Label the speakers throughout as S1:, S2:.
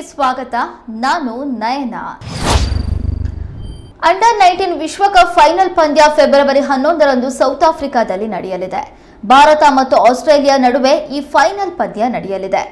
S1: ಸ್ವಾಗತ, ನಾನು Nayana. Under nineteen ವಿಶ್ವಕಪ್ ಫೈನಲ್ ಪಂದ್ಯ ಫೆಬ್ರವರಿ ಹನ್ನೊಂದರಂದು ಸೌತ್ ಆಫ್ರಿಕಾದಲ್ಲಿ ನಡೆಯಲಿದೆ. ಭಾರತ ಮತ್ತು ಆಸ್ಟ್ರೇಲಿಯಾ ನಡುವೆ ಈ ಫೈನಲ್ ಪಂದ್ಯ ನಡೆಯಲಿದೆ.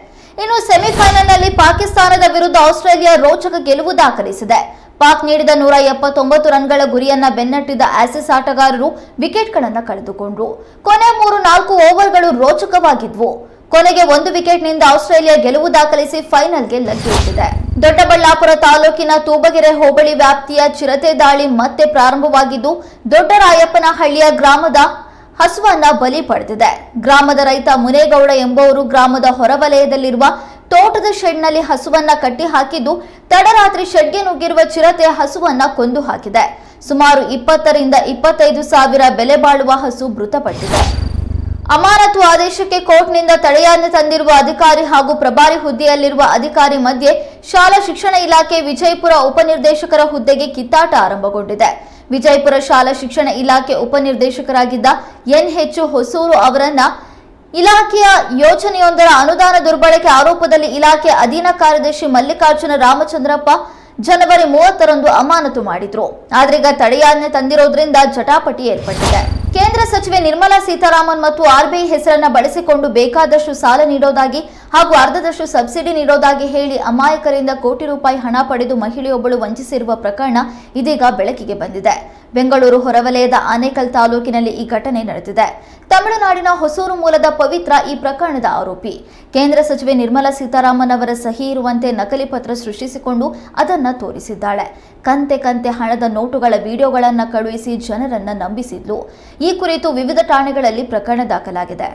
S1: ಇನ್ನು ಸೆಮಿಫೈನಲ್ನಲ್ಲಿ ಪಾಕಿಸ್ತಾನದ ವಿರುದ್ಧ ಆಸ್ಟ್ರೇಲಿಯಾ ರೋಚಕ ಗೆಲುವು ದಾಖಲಿಸಿದೆ. ಪಾಕ್ ನೀಡಿದ ನೂರ ಎಪ್ಪತ್ತೊಂಬತ್ತು ರನ್ಗಳ ಗುರಿಯನ್ನ ಬೆನ್ನಟ್ಟಿದ ಆಸಿಸ್ ಆಟಗಾರರು ವಿಕೆಟ್ಗಳನ್ನು ಕಳೆದುಕೊಂಡ್ರು. ಕೊನೆ ಮೂರು ನಾಲ್ಕು ಓವರ್ಗಳು ರೋಚಕವಾಗಿದ್ವು. ಕೊನೆಗೆ ಒಂದು ವಿಕೆಟ್ನಿಂದ ಆಸ್ಟ್ರೇಲಿಯಾ ಗೆಲುವು ದಾಖಲಿಸಿ ಫೈನಲ್ಗೆ ಲಗ್ಗೆ ಇಟ್ಟಿದೆ ದೊಡ್ಡಬಳ್ಳಾಪುರ ತಾಲೂಕಿನ ತೂಬಗೆರೆ ಹೋಬಳಿ ವ್ಯಾಪ್ತಿಯ ಚಿರತೆ ದಾಳಿ ಮತ್ತೆ ಪ್ರಾರಂಭವಾಗಿದ್ದು, ದೊಡ್ಡರಾಯಪ್ಪನಹಳ್ಳಿಯ ಗ್ರಾಮದ ಹಸುವನ್ನ ಬಲಿ ಪಡೆದಿದೆ. ಗ್ರಾಮದ ರೈತ ಮುನೇಗೌಡ ಎಂಬುವರು ಗ್ರಾಮದ ಹೊರವಲಯದಲ್ಲಿರುವ ತೋಟದ ಶೆಡ್ನಲ್ಲಿ ಹಸುವನ್ನ ಕಟ್ಟಿ ಹಾಕಿದ್ದು ತಡರಾತ್ರಿ ಶೆಡ್ಗೆ ನುಗ್ಗಿರುವ ಚಿರತೆ ಹಸುವನ್ನ ಕೊಂದು ಹಾಕಿದೆ. ಸುಮಾರು ಇಪ್ಪತ್ತರಿಂದ ಇಪ್ಪತ್ತೈದು ಸಾವಿರ ಬೆಲೆ ಬಾಳುವ ಹಸು ಮೃತಪಟ್ಟಿದೆ. ಅಮಾನತು ಆದೇಶಕ್ಕೆ ಕೋರ್ಟ್ನಿಂದ ತಡೆಯಾಜ್ಞೆ ತಂದಿರುವ ಅಧಿಕಾರಿ ಹಾಗೂ ಪ್ರಭಾರಿ ಹುದ್ದೆಯಲ್ಲಿರುವ ಅಧಿಕಾರಿ ಮಧ್ಯೆ ಶಾಲಾ ಶಿಕ್ಷಣ ಇಲಾಖೆ ವಿಜಯಪುರ ಉಪನಿರ್ದೇಶಕರ ಹುದ್ದೆಗೆ ಕಿತ್ತಾಟ ಆರಂಭಗೊಂಡಿದೆ. ವಿಜಯಪುರ ಶಾಲಾ ಶಿಕ್ಷಣ ಇಲಾಖೆ ಉಪನಿರ್ದೇಶಕರಾಗಿದ್ದ ಎನ್ಎಚ್ ಹೊಸೂರು ಅವರನ್ನ ಇಲಾಖೆಯ ಯೋಜನೆಯೊಂದರ ಅನುದಾನ ದುರ್ಬಳಕೆ ಆರೋಪದಲ್ಲಿ ಇಲಾಖೆ ಅಧೀನ ಕಾರ್ಯದರ್ಶಿ ಮಲ್ಲಿಕಾರ್ಜುನ ರಾಮಚಂದ್ರಪ್ಪ ಜನವರಿ ಮೂವತ್ತರಂದು ಅಮಾನತು ಮಾಡಿದ್ರು. ಆದ್ರೀಗ ತಡೆಯಾಜ್ಞೆ ತಂದಿರೋದ್ರಿಂದ ಜಟಾಪಟಿ ಏರ್ಪಟ್ಟಿದೆ. ಕೇಂದ್ರ ಸಚಿವೆ ನಿರ್ಮಲಾ ಸೀತಾರಾಮನ್ ಮತ್ತು ಆರ್ಬಿಐ ಹೆಸರನ್ನ ಬಳಸಿಕೊಂಡು ಬೇಕಾದಷ್ಟು ಸಾಲ ನೀಡೋದಾಗಿ ಹಾಗೂ ಅರ್ಧದಷ್ಟು ಸಬ್ಸಿಡಿ ನೀಡೋದಾಗಿ ಹೇಳಿ ಅಮಾಯಕರಿಂದ ಕೋಟಿ ರೂಪಾಯಿ ಹಣ ಪಡೆದು ಮಹಿಳೆಯೊಬ್ಬಳು ವಂಚಿಸಿರುವ ಪ್ರಕರಣ ಇದೀಗ ಬೆಳಕಿಗೆ ಬಂದಿದೆ. ಬೆಂಗಳೂರು ಹೊರವಲಯದ ಆನೇಕಲ್ ತಾಲೂಕಿನಲ್ಲಿ ಈ ಘಟನೆ ನಡೆದಿದೆ. ತಮಿಳುನಾಡಿನ ಹೊಸೂರು ಮೂಲದ ಪವಿತ್ರ ಈ ಪ್ರಕರಣದ ಆರೋಪಿ. ಕೇಂದ್ರ ಸಚಿವೆ ನಿರ್ಮಲಾ ಸೀತಾರಾಮನ್ ಅವರ ಸಹಿ ಇರುವಂತೆ ನಕಲಿ ಪತ್ರ ಸೃಷ್ಟಿಸಿಕೊಂಡು ಅದನ್ನು ತೋರಿಸಿದ್ದಾಳೆ. ಕಂತೆ ಕಂತೆ ಹಣದ ನೋಟುಗಳ ವಿಡಿಯೋಗಳನ್ನು ಕಳುಹಿಸಿ ಜನರನ್ನು ನಂಬಿಸಿದ್ಲು. ಈ ಕುರಿತು ವಿವಿಧ ಠಾಣೆಗಳಲ್ಲಿ ಪ್ರಕರಣ ದಾಖಲಾಗಿದೆ.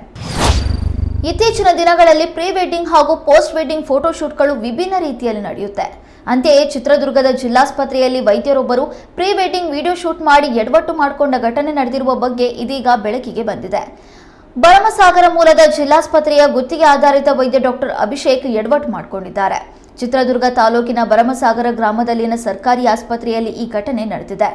S1: ಇತ್ತೀಚಿನ ದಿನಗಳಲ್ಲಿ ಪ್ರೀ ವೆಡ್ಡಿಂಗ್ ಹಾಗೂ ಪೋಸ್ಟ್ ವೆಡ್ಡಿಂಗ್ ಫೋಟೋಶೂಟ್ಗಳು ವಿಭಿನ್ನ ರೀತಿಯಲ್ಲಿ ನಡೆಯುತ್ತೆ. ಅಂತೆಯೇ ಚಿತ್ರದುರ್ಗದ ಜಿಲ್ಲಾಸ್ಪತ್ರೆಯಲ್ಲಿ ವೈದ್ಯರೊಬ್ಬರು ಪ್ರೀ ವೆಡ್ಡಿಂಗ್ ವಿಡಿಯೋ ಶೂಟ್ ಮಾಡಿ ಎಡವಟ್ಟು ಮಾಡಿಕೊಂಡ ಘಟನೆ ನಡೆದಿರುವ ಬಗ್ಗೆ ಇದೀಗ ಬೆಳಕಿಗೆ ಬಂದಿದೆ. ಭರಮಸಾಗರ ಮೂಲದ ಜಿಲ್ಲಾಸ್ಪತ್ರೆಯ ಗುತ್ತಿಗೆ ಆಧಾರಿತ ವೈದ್ಯ ಡಾಕ್ಟರ್ ಅಭಿಷೇಕ್ ಎಡವಟ್ಟು ಮಾಡಿಕೊಂಡಿದ್ದಾರೆ. ಚಿತ್ರದುರ್ಗ ತಾಲೂಕಿನ ಭರಮಸಾಗರ ಗ್ರಾಮದಲ್ಲಿನ ಸರ್ಕಾರಿ ಆಸ್ಪತ್ರೆಯಲ್ಲಿ ಈ ಘಟನೆ ನಡೆದಿದೆ.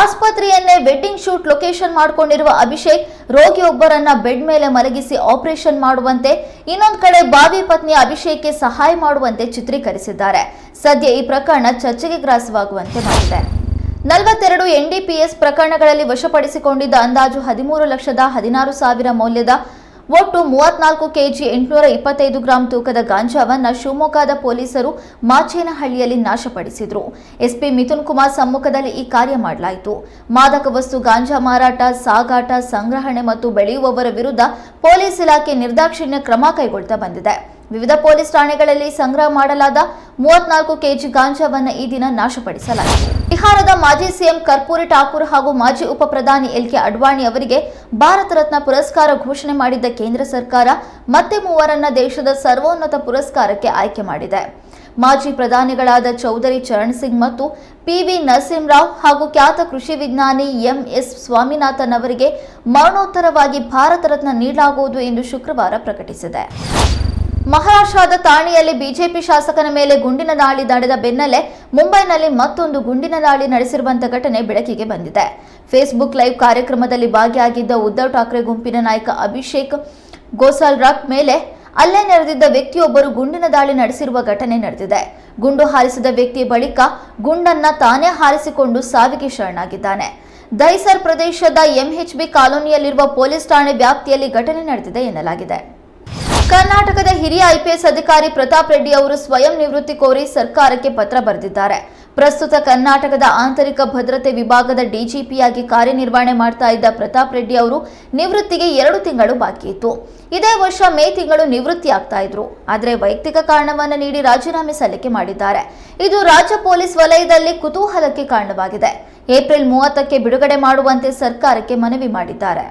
S1: ಆಸ್ಪತ್ರೆಯನ್ನೇ ವೆಡ್ಡಿಂಗ್ ಶೂಟ್ ಲೊಕೇಶನ್ ಮಾಡಿಕೊಂಡಿರುವ ಅಭಿಷೇಕ್ ರೋಗಿಯೊಬ್ಬರನ್ನ ಬೆಡ್ ಮೇಲೆ ಮಲಗಿಸಿ ಆಪರೇಷನ್ ಮಾಡುವಂತೆ ಇನ್ನೊಂದು ಕಡೆ ಬಾವಿ ಪತ್ನಿ ಅಭಿಷೇಕ್ಗೆ ಸಹಾಯ ಮಾಡುವಂತೆ ಚಿತ್ರೀಕರಿಸಿದ್ದಾರೆ. ಸದ್ಯ ಈ ಪ್ರಕರಣ ಚರ್ಚೆಗೆ ಗ್ರಾಸವಾಗುವಂತೆ ಮಾಡಿದೆ. ನಲವತ್ತೆರಡು ಎನ್ಡಿಪಿಎಸ್ ಪ್ರಕರಣಗಳಲ್ಲಿ ವಶಪಡಿಸಿಕೊಂಡಿದ್ದ ಅಂದಾಜು ಹದಿಮೂರು ಲಕ್ಷದ ಹದಿನಾರು ಸಾವಿರ ಮೌಲ್ಯದ ಒಟ್ಟು ಮೂವತ್ನಾಲ್ಕು ಕೆಜಿ ಎಂಟುನೂರ ಇಪ್ಪತ್ತೈದು ಗ್ರಾಂ ತೂಕದ ಗಾಂಜಾವನ್ನು ಶಿವಮೊಗ್ಗದ ಪೊಲೀಸರು ಮಾಚೇನಹಳ್ಳಿಯಲ್ಲಿ ನಾಶಪಡಿಸಿದರು. ಎಸ್ಪಿ ಮಿಥುನ್ ಕುಮಾರ್ ಸಮ್ಮುಖದಲ್ಲಿ ಈ ಕಾರ್ಯ ಮಾಡಲಾಯಿತು. ಮಾದಕ ವಸ್ತು ಗಾಂಜಾ ಮಾರಾಟ, ಸಾಗಾಟ, ಸಂಗ್ರಹಣೆ ಮತ್ತು ಬೆಳೆಯುವವರ ವಿರುದ್ಧ ಪೊಲೀಸ್ ಇಲಾಖೆ ನಿರ್ದಾಕ್ಷಿಣ್ಯ ಕ್ರಮ ಕೈಗೊಳ್ತಾ ಬಂದಿದೆ. ವಿವಿಧ ಪೊಲೀಸ್ ಠಾಣೆಗಳಲ್ಲಿ ಸಂಗ್ರಹ ಮಾಡಲಾದ ಮೂವತ್ನಾಲ್ಕು ಕೆಜಿ ಗಾಂಜಾವನ್ನು ಈ ದಿನ ನಾಶಪಡಿಸಲಾಯಿತು ಬಿಹಾರದ ಮಾಜಿ ಸಿಎಂ ಕರ್ಪೂರಿ ಠಾಕೂರ್ ಹಾಗೂ ಮಾಜಿ ಉಪ ಪ್ರಧಾನಿ ಎಲ್ ಕೆ ಅಡ್ವಾಣಿ ಅವರಿಗೆ ಭಾರತ ರತ್ನ ಪುರಸ್ಕಾರ ಘೋಷಣೆ ಮಾಡಿದ್ದ ಕೇಂದ್ರ ಸರ್ಕಾರ ಮತ್ತೆ ಮೂವರನ್ನ ದೇಶದ ಸರ್ವೋನ್ನತ ಪುರಸ್ಕಾರಕ್ಕೆ ಆಯ್ಕೆ ಮಾಡಿದೆ. ಮಾಜಿ ಪ್ರಧಾನಿಗಳಾದ ಚೌಧರಿ ಚರಣ್ ಸಿಂಗ್ ಮತ್ತು ಪಿವಿ ನರಸಿಂಹರಾವ್ ಹಾಗೂ ಖ್ಯಾತ ಕೃಷಿ ವಿಜ್ಞಾನಿ ಎಂ. ಎಸ್. ಸ್ವಾಮಿನಾಥನ್ ಅವರಿಗೆ ಮರಣೋತ್ತರವಾಗಿ ಭಾರತ ರತ್ನ ನೀಡಲಾಗುವುದು ಎಂದು ಶುಕ್ರವಾರ ಪ್ರಕಟಿಸಿದೆ. ಮಹಾರಾಷ್ಟ್ರದ ತಾಣಿಯಲ್ಲಿ ಬಿಜೆಪಿ ಶಾಸಕನ ಮೇಲೆ ಗುಂಡಿನ ದಾಳಿ ನಡೆದ ಬೆನ್ನಲ್ಲೇ ಮುಂಬೈನಲ್ಲಿ ಮತ್ತೊಂದು ಗುಂಡಿನ ದಾಳಿ ನಡೆಸಿರುವಂತಹ ಘಟನೆ ಬೆಳಕಿಗೆ ಬಂದಿದೆ. ಫೇಸ್ಬುಕ್ ಲೈವ್ ಕಾರ್ಯಕ್ರಮದಲ್ಲಿ ಭಾಗಿಯಾಗಿದ್ದ ಉದ್ಧವ್ ಠಾಕ್ರೆ ಗುಂಪಿನ ನಾಯಕ ಅಭಿಷೇಕ್ ಗೋಸಾಲ್ರಾಕ್ ಮೇಲೆ ಅಲ್ಲೇ ನೆರೆದಿದ್ದ ವ್ಯಕ್ತಿಯೊಬ್ಬರು ಗುಂಡಿನ ದಾಳಿ ನಡೆಸಿರುವ ಘಟನೆ ನಡೆದಿದೆ. ಗುಂಡು ಹಾರಿಸಿದ ವ್ಯಕ್ತಿ ಬಳಿಕ ಗುಂಡನ್ನ ತಾನೇ ಹಾರಿಸಿಕೊಂಡು ಸಾವಿಗೆ ಶರಣಾಗಿದ್ದಾನೆ. ದೈಸರ್ ಪ್ರದೇಶದ ಎಂಎಚ್ಬಿ ಕಾಲೋನಿಯಲ್ಲಿರುವ ಪೊಲೀಸ್ ಠಾಣೆ ವ್ಯಾಪ್ತಿಯಲ್ಲಿ ಘಟನೆ ನಡೆದಿದೆ ಎನ್ನಲಾಗಿದೆ. ಕರ್ನಾಟಕದ ಹಿರಿಯ ಐಪಿಎಸ್ ಅಧಿಕಾರಿ ಪ್ರತಾಪ್ ರೆಡ್ಡಿ ಅವರು ಸ್ವಯಂ ನಿವೃತ್ತಿ ಕೋರಿ ಸರ್ಕಾರಕ್ಕೆ ಪತ್ರ ಬರೆದಿದ್ದಾರೆ. ಪ್ರಸ್ತುತ ಕರ್ನಾಟಕದ ಆಂತರಿಕ ಭದ್ರತೆ ವಿಭಾಗದ ಡಿಜಿಪಿಯಾಗಿ ಕಾರ್ಯನಿರ್ವಹಣೆ ಮಾಡ್ತಾ ಇದ್ದ ಪ್ರತಾಪ್ ರೆಡ್ಡಿ ಅವರು ನಿವೃತ್ತಿಗೆ ಎರಡು ತಿಂಗಳು ಬಾಕಿ ಇತ್ತು. ಇದೇ ವರ್ಷ ಮೇ ತಿಂಗಳು ನಿವೃತ್ತಿ ಆಗ್ತಾ ಇದ್ರು. ಆದರೆ ವೈಯಕ್ತಿಕ ಕಾರಣವನ್ನು ನೀಡಿ ರಾಜೀನಾಮೆ ಸಲ್ಲಿಕೆ ಮಾಡಿದ್ದಾರೆ. ಇದು ರಾಜ್ಯ ಪೊಲೀಸ್ ವಲಯದಲ್ಲಿ ಕುತೂಹಲಕ್ಕೆ ಕಾರಣವಾಗಿದೆ. ಏಪ್ರಿಲ್ ಮೂವತ್ತಕ್ಕೆ ಬಿಡುಗಡೆ ಮಾಡುವಂತೆ ಸರ್ಕಾರಕ್ಕೆ ಮನವಿ ಮಾಡಿದ್ದಾರೆ.